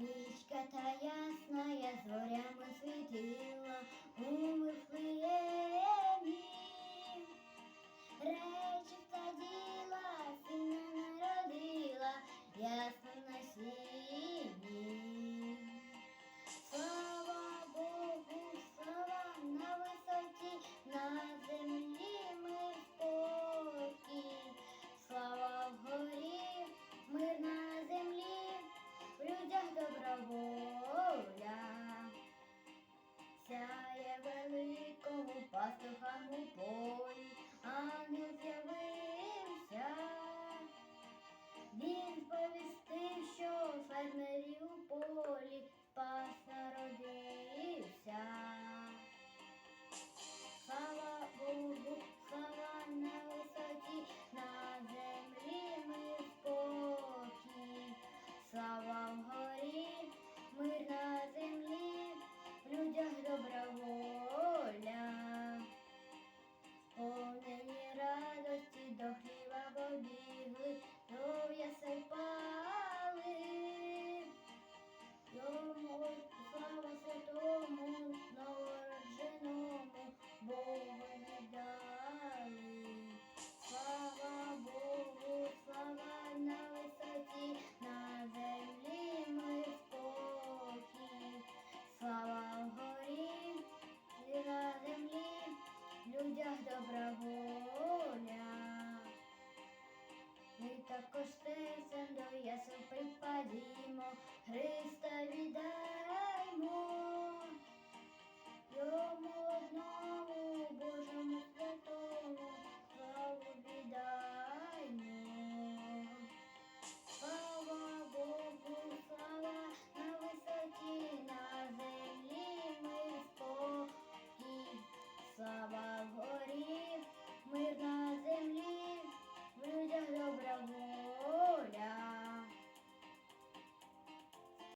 Niş kataya пастухам у полі, ангел з'явився. Він сповістив, що фермерів у полі спас народився. Слава Богу, слава на висоті, на землі ми спокій. Слава вгорі, мир на землі, в людях добра good. Серцем до ясел припадімо, Христос